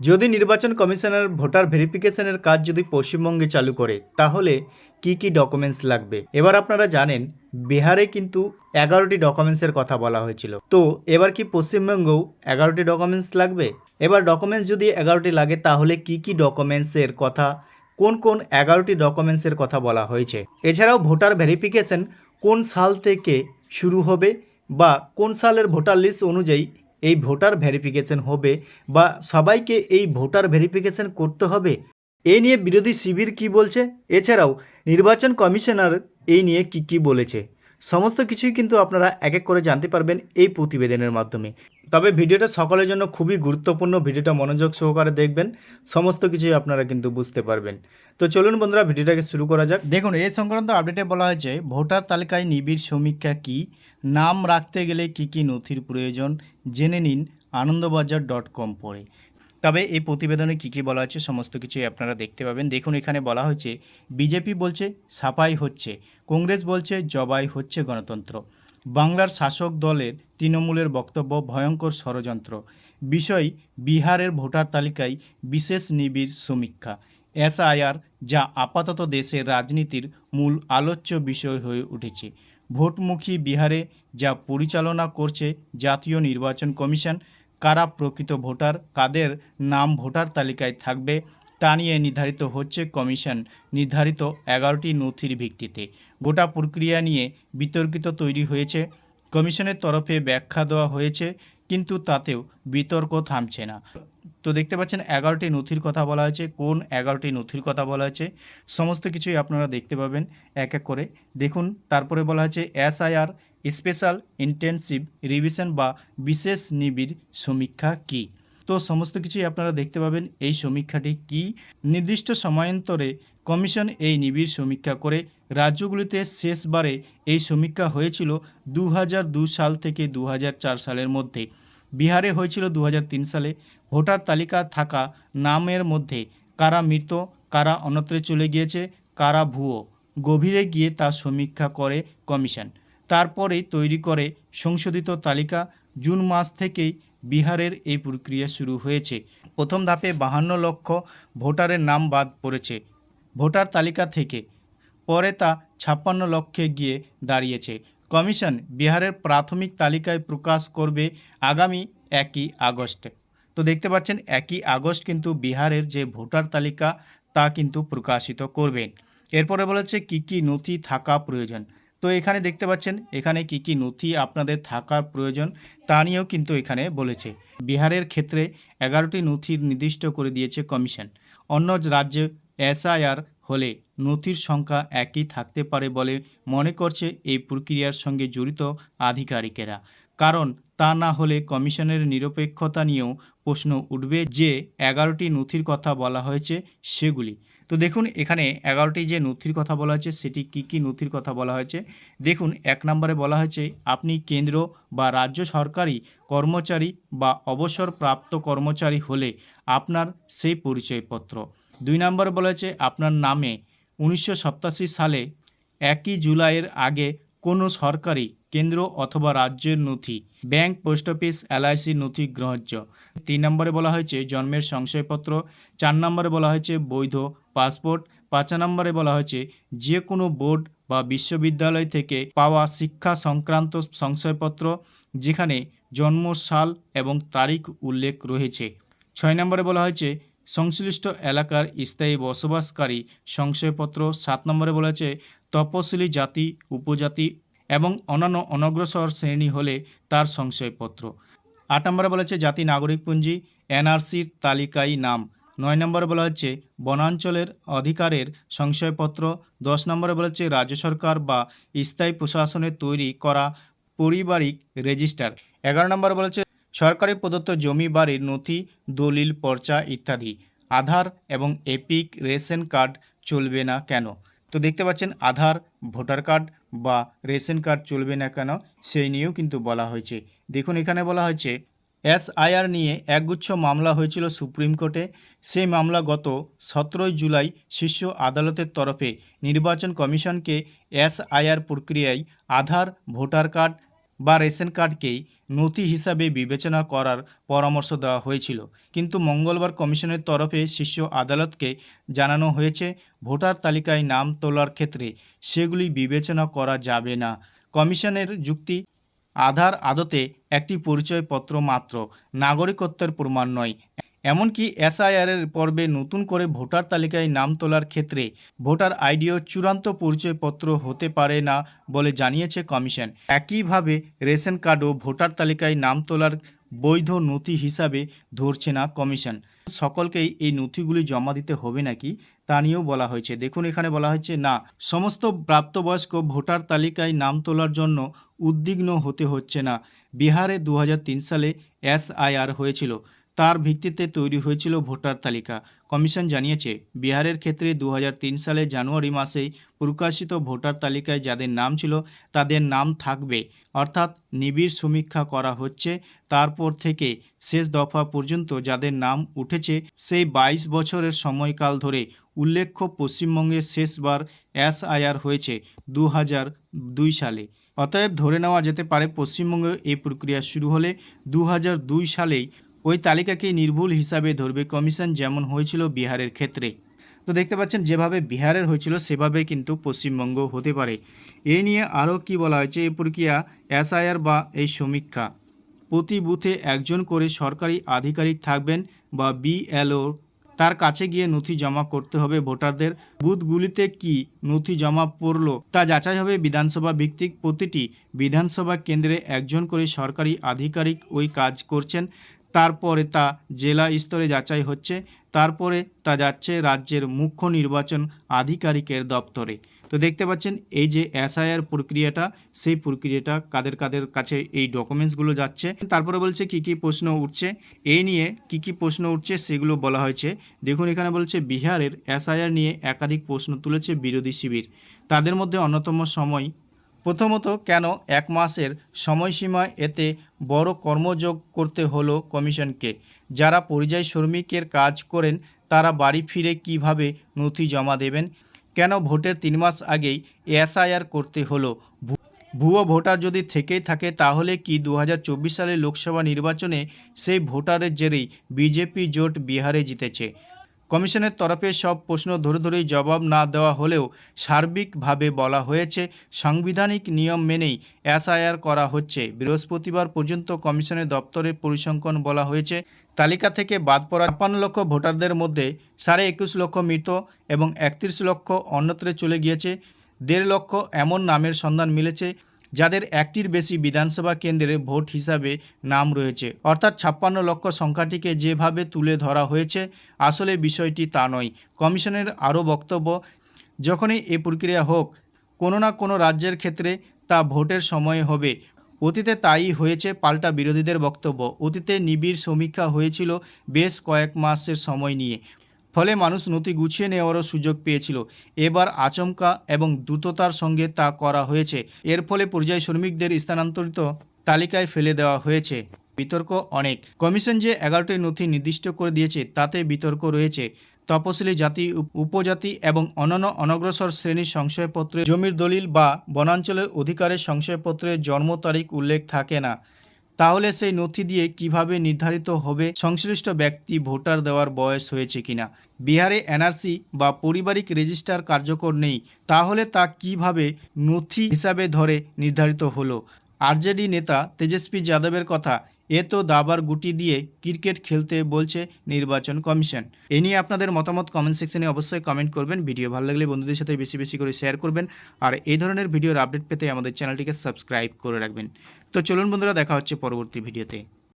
যদি নির্বাচন কমিশনের ভোটার ভেরিফিকেশনের কাজ যদি পশ্চিমবঙ্গে চালু করে, তাহলে কি কি ডকুমেন্টস লাগবে? এবার আপনারা জানেন, বিহারে কিন্তু এগারোটি ডকুমেন্টসের কথা বলা হয়েছিল। তো এবার কি পশ্চিমবঙ্গেও এগারোটি ডকুমেন্টস লাগবে? এবার ডকুমেন্টস যদি এগারোটি লাগে, তাহলে কি কি ডকুমেন্টসের কথা, কোন কোন এগারোটি ডকুমেন্টসের কথা বলা হয়েছে? এছাড়াও ভোটার ভেরিফিকেশন কোন সাল থেকে শুরু হবে বা কোন সালের ভোটার লিস্ট অনুযায়ী এই ভোটার ভেরিফিকেশন হবে বা সবাইকে এই ভোটার ভেরিফিকেশন করতে হবে, এ নিয়ে বিরোধী শিবির কি বলছে? এছাড়াও নির্বাচন কমিশনার এই নিয়ে কি কি বলেছে? সমস্ত কিছুই কিন্তু আপনারা এক এক করে জানতে পারবেন এই প্রতিবেদনের মাধ্যমে। তবে ভিডিওটা সকলের জন্য খুবই গুরুত্বপূর্ণ, ভিডিওটা মনোযোগ সহকারে দেখবেন, সমস্ত কিছুই আপনারা কিন্তু বুঝতে পারবেন। তো চলুন বন্ধুরা, ভিডিওটাকে শুরু করা যাক। দেখুন এই সংক্রান্ত আপডেটে বলা হয়েছে, ভোটার তালিকায় নিবিড় সমীক্ষা কি, নাম রাখতে গেলে কি কি নথির প্রয়োজন, জেনে নিন আনন্দবাজার ডট কম পড়ে। তবে এই প্রতিবেদনে কী কী বলা হচ্ছে সমস্ত কিছুই আপনারা দেখতে পাবেন। দেখুন, এখানে বলা হয়েছে, বিজেপি বলছে সাফাই হচ্ছে। কংগ্রেস বলছে, জবাই হচ্ছে গণতন্ত্র। বাংলার শাসক দলের তৃণমূলের বক্তব্য, ভয়ঙ্কর ষড়যন্ত্র। বিষয়, বিহারের ভোটার তালিকায় বিশেষ নিবিড় সমীক্ষা। এসআইআর, যা আপাতত দেশের রাজনীতির মূল আলোচ্য বিষয় হয়ে উঠেছে। ভোটমুখী বিহারে যা পরিচালনা করছে জাতীয় নির্বাচন কমিশন কারা প্রকৃত ভোটার, কাদের নাম ভোটার তালিকায় থাকবে তা নিয়ে নির্ধারিত হচ্ছে কমিশন। নির্ধারিত এগারোটি নথির ভিত্তিতে। গোটা প্রক্রিয়া নিয়ে বিতর্কিত তৈরি হয়েছে। কমিশনের তরফে ব্যাখ্যা দেওয়া হয়েছে, কিন্তু তাতেও বিতর্ক থামছে না। তো দেখতে পাচ্ছেন এগারোটি নথির কথা বলা হয়েছে। কোন এগারোটি নথির কথা বলা হয়েছে? সমস্ত কিছুই আপনারা দেখতে পাবেন এক এক করে। দেখুন, তারপরে বলা হয়েছে এসআইআর, স্পেশাল ইন্টেনসিভ রিভিশন বা বিশেষ নিবিড় সমীক্ষা কী? তো সমস্ত কিছুই আপনারা দেখতে পাবেন এই সমীক্ষাটি কি? নির্দিষ্ট সময়ান্তরে কমিশন এই নিবিড় সমীক্ষা করে রাজ্যগুলিতে শেষবারে এই সমীক্ষা হয়েছিল দু সাল থেকে দু হাজার চার সালের মধ্যে। বিহারে হয়েছিল দু হাজার তিন সালে ভোটার তালিকা থাকা নামের মধ্যে কারা মৃত, কারা অন্যত্রে চলে গিয়েছে, কারা ভুয়ো। গভীরে গিয়ে তা সমীক্ষা করে কমিশন। তারপরেই তৈরি করে সংশোধিত তালিকা। জুন মাস থেকেই বিহারের এই প্রক্রিয়া শুরু হয়েছে। প্রথম ধাপে বাহান্ন লক্ষ ভোটারের নাম বাদ পড়েছে ভোটার তালিকা থেকে। পরে তা ছাপ্পান্ন লক্ষে গিয়ে দাঁড়িয়েছে। কমিশন বিহারের প্রাথমিক তালিকায় প্রকাশ করবে আগামী একই আগস্টে। তো দেখতে পাচ্ছেন একই আগস্ট কিন্তু বিহারের যে ভোটার তালিকা, তা কিন্তু প্রকাশিত করবেন। এরপরে বলেছে কি কি নথি থাকা প্রয়োজন। তো এখানে দেখতে পাচ্ছেন, এখানে কি কি নথি আপনাদের থাকার প্রয়োজন, তা নিয়েও কিন্তু এখানে বলেছে। বিহারের ক্ষেত্রে এগারোটি নথির নির্দিষ্ট করে দিয়েছে কমিশন। অন্য রাজ্যে এসআইআর হলে নথির সংখ্যা একই থাকতে পারে বলে মনে করছে এই প্রক্রিয়ার সঙ্গে জড়িত আধিকারিকেরা। কারণ তা না হলে কমিশনের নিরপেক্ষতা নিয়েও প্রশ্ন উঠবে যে এগারোটি নথির কথা বলা হয়েছে সেগুলি। তো দেখুন, এখানে এগারোটি যে নথির কথা বলা হয়েছে, সেটি কি কি নথির কথা বলা হয়েছে? দেখুন, এক নম্বরে বলা হয়েছে, আপনি কেন্দ্র বা রাজ্য সরকারি কর্মচারী বা অবসরপ্রাপ্ত কর্মচারী হলে আপনার সেই পরিচয়পত্র। দুই নম্বরে বলা হয়েছে, আপনার নামে উনিশশো সালে একই জুলাইয়ের আগে কোনো সরকারি কেন্দ্র অথবা রাজ্যের নথি। ব্যাংক, পোস্ট অফিস এলআইসি নথি গ্রহণযোগ্য তিন নম্বরে বলা হয়েছে জন্মের সংশয়পত্র, চার নম্বরে বলা হয়েছে বৈধ পাসপোর্ট, পাঁচ নম্বরে বলা হয়েছে যে কোনো বোর্ড বা বিশ্ববিদ্যালয় থেকে পাওয়া শিক্ষা সংক্রান্ত সংশয়পত্র, যেখানে জন্ম, সাল এবং তারিখ উল্লেখ রয়েছে। ছয় নম্বরে বলা হয়েছে সংশ্লিষ্ট এলাকার স্থায়ী বসবাসকারী সংশয়পত্র। সাত নম্বরে বলা হয়েছে তপশিলি জাতি, উপজাতি এবং অন্যান্য অনগ্রসর শ্রেণি হলে তার সংশয়পত্র। আট নম্বরে বলা হচ্ছে জাতি নাগরিকপঞ্জি এনআরসির তালিকায় নাম। নয় নম্বরে বলা হচ্ছে বনাঞ্চলের অধিকারের সংশয়পত্র। দশ নম্বরে বলা হচ্ছে রাজ্য সরকার বা স্থায়ী প্রশাসনের তৈরি করা পারিবারিক রেজিস্টার। এগারো নম্বরে বলা হচ্ছে সরকারি প্রদত্ত জমি বাড়ির নথি, দলিল, পর্চা ইত্যাদি। আধার এবং এপিক রেশন কার্ড চলবে না কেন? তো দেখতে পাচ্ছেন, আধার, ভোটার কার্ড বা রেশন কার্ড চলবে না কেন, সেই নিয়েও কিন্তু বলা হয়েছে। দেখুন, এখানে বলা হয়েছে, এসআইআর নিয়ে একগুচ্ছ মামলা হয়েছিল সুপ্রিম কোর্টে। সেই মামলা গত সতেরোই জুলাই শীর্ষ আদালতের তরফে নির্বাচন কমিশনকে এসআইআর প্রক্রিয়ায় আধার, ভোটার কার্ড বা রেশন কার্ডকেই নথি হিসাবে বিবেচনা করার পরামর্শ দেওয়া হয়েছিল। কিন্তু মঙ্গলবার কমিশনের তরফে শীর্ষ আদালতকে জানানো হয়েছে, ভোটার তালিকায় নাম তোলার ক্ষেত্রে সেগুলি বিবেচনা করা যাবে না। কমিশনের যুক্তি, আধার আদতে একটি পরিচয়পত্র মাত্র, নাগরিকত্বের প্রমাণ নয়। এমনকি এসআইআরের পর্বে নতুন করে ভোটার তালিকায় নাম তোলার ক্ষেত্রে ভোটার আইডিও চূড়ান্ত পরিচয়পত্র হতে পারে না বলে জানিয়েছে কমিশন। একইভাবে রেশন কার্ডও ভোটার তালিকায় নাম তোলার বৈধ নথি হিসাবে ধরছে না কমিশন। সকলকেই এই নথিগুলি জমা দিতে হবে নাকি তা নিয়েও বলা হয়েছে। দেখুন, এখানে বলা হয়েছে, না, সমস্ত প্রাপ্তবয়স্ক ভোটার তালিকায় নাম তোলার জন্য উদ্বিগ্ন হতে হচ্ছে না। বিহারে দু হাজার তিন সালে এসআইআর হয়েছিল। তার ভিত্তিতে তৈরি হয়েছিল ভোটার তালিকা। কমিশন জানিয়েছে, বিহারের ক্ষেত্রে দু হাজার তিন সালে জানুয়ারি মাসেই প্রকাশিত ভোটার তালিকায় যাদের নাম ছিল তাদের নাম থাকবে। অর্থাৎ নিবিড় সমীক্ষা করা হচ্ছে। তারপর থেকে শেষ দফা পর্যন্ত যাদের নাম উঠেছে সেই বাইশ বছরের সময়কাল ধরে উল্লেখ্য পশ্চিমবঙ্গে শেষবার এসআইআর হয়েছে দু দুই সালে। অতএব ধরে নেওয়া যেতে পারে পশ্চিমবঙ্গে এই প্রক্রিয়া শুরু হলে দু সালেই ওই তালিকাকে নির্ভুল হিসাবে ধরবে কমিশন যেমন হয়েছিল বিহারের ক্ষেত্রে। তো দেখতে পাচ্ছেন, যেভাবে বিহারের হয়েছিল, সেভাবে কিন্তু পশ্চিমবঙ্গ হতে পারে। এই নিয়ে আরও কি বলা হয়েছে? এই প্রক্রিয়া এসআইআর বা এই সমীক্ষা। প্রতি বুথে একজন করে সরকারি আধিকারিক থাকবেন বা বিএলও। তার কাছে গিয়ে নথি জমা করতে হবে ভোটারদের। বুথগুলিতে কি নথি জমা পড়ল তা যাচাই হবে বিধানসভা ভিত্তিক প্রতিটি বিধানসভা কেন্দ্রে একজন করে সরকারি আধিকারিক ওই কাজ করছেন। তারপরে তা জেলা স্তরে যাচাই হচ্ছে, তারপরে তা যাচ্ছে রাজ্যের মুখ্য নির্বাচন আধিকারিকের দপ্তরে। তো দেখতে পাচ্ছেন, এই যে এসআইআর প্রক্রিয়াটা, সেই প্রক্রিয়াটা কাদের কাদের কাছে এই ডকুমেন্টসগুলো যাচ্ছে, তারপরে বলছে কি কি প্রশ্ন উঠছে এই নিয়ে কি কি প্রশ্ন উঠছে সেগুলো বলা হয়েছে। দেখুন, এখানে বলছে বিহারের এসআইআর নিয়ে একাধিক প্রশ্ন তুলেছে বিরোধী শিবির। তাদের মধ্যে অন্যতম সময় প্রথমত, কেন এক মাসের সময়সীমা এতে বড় কর্মযোগ করতে হলো কমিশনকে? যারা পরিযায়ী শ্রমিকের কাজ করেন, তারা বাড়ি ফিরে কীভাবে নথি জমা দেবেন? কেন ভোটের তিন মাস আগেই এসআইআর করতে হলো? ভুয়ো ভোটার যদি থেকেই থাকে, তাহলে কি দু হাজার চব্বিশ সালে লোকসভা নির্বাচনে সেই ভোটারের জেরেই বিজেপি জোট বিহারে জিতেছে? কমিশনের তরফে সব প্রশ্ন ধরে ধরেই জবাব না দেওয়া হলেও সার্বিকভাবে বলা হয়েছে, সাংবিধানিক নিয়ম মেনেই এসআইআর করা হচ্ছে। বৃহস্পতিবার পর্যন্ত কমিশনের দপ্তরের পরিসংখ্যান বলা হয়েছে, তালিকা থেকে বাদ পড়া ছাপ্পান্ন লক্ষ ভোটারদের মধ্যে সাড়ে একুশ লক্ষ মৃত এবং একত্রিশ লক্ষ অন্যত্রে চলে গিয়েছে। দেড় লক্ষ এমন নামের সন্ধান মিলেছে। যাদের একটির বেশি বিধানসভা কেন্দ্রে ভোট হিসাবে নাম রয়েছে। অর্থাৎ ছাপ্পান্ন লক্ষ সংখ্যাটিকে যেভাবে তুলে ধরা হয়েছে, আসলে বিষয়টি তা নয়। কমিশনের আরও বক্তব্য, যখনই এ প্রক্রিয়া হোক, কোনো না কোনো রাজ্যের ক্ষেত্রে তা ভোটের সময় হবে। অতীতে তাই হয়েছে পাল্টা বিরোধীদের বক্তব্য। অতীতে নিবিড় সমীক্ষা হয়েছিল বেশ কয়েক মাসের সময় নিয়ে। ফলে মানুষ নথি গুছিয়ে নেওয়ারও সুযোগ পেয়েছিল। এবার আচমকা এবং দ্রুততার সঙ্গে তা করা হয়েছে। এর ফলে পরিযায়ী শ্রমিকদের স্থানান্তরিত তালিকায় ফেলে দেওয়া হয়েছে। বিতর্ক অনেক। কমিশন যে এগারোটি নথি নির্দিষ্ট করে দিয়েছে, তাতে বিতর্ক রয়েছে। তপশিলি জাতি উপজাতি এবং অন্যান্য অনগ্রসর শ্রেণির সংশয়পত্রে জমির দলিল বা বনাঞ্চলের অধিকারের সংশয়পত্রে জন্ম তারিখ উল্লেখ থাকে না। তাহলে সেই নথি দিয়ে কীভাবে নির্ধারিত হবে সংশ্লিষ্ট ব্যক্তি ভোটার দেওয়ার বয়স হয়েছে কিনা? বিহারে এনআরসি বা পারিবারিক রেজিস্টার কার্যকর নেই, তাহলে তা কীভাবে নথি হিসাবে ধরে নির্ধারিত হলো? আরজেডি নেতা তেজস্বী যাদবের কথা এ তো দাবার গুটি দিয়ে ক্রিকেট খেলতে বলছে নির্বাচন কমিশন। এ নিয়ে আপনাদের মতামত কমেন্ট সেকশনে অবশ্যই কমেন্ট করবেন। ভিডিও ভালো লাগলে বন্ধুদের সাথে বেশি বেশি করে শেয়ার করবেন। আর এই ধরনের ভিডিওর আপডেট পেতে আমাদের চ্যানেলটিকে সাবস্ক্রাইব করে রাখবেন। তো চলুন বন্ধুরা, দেখা হচ্ছে পরবর্তী ভিডিওতে।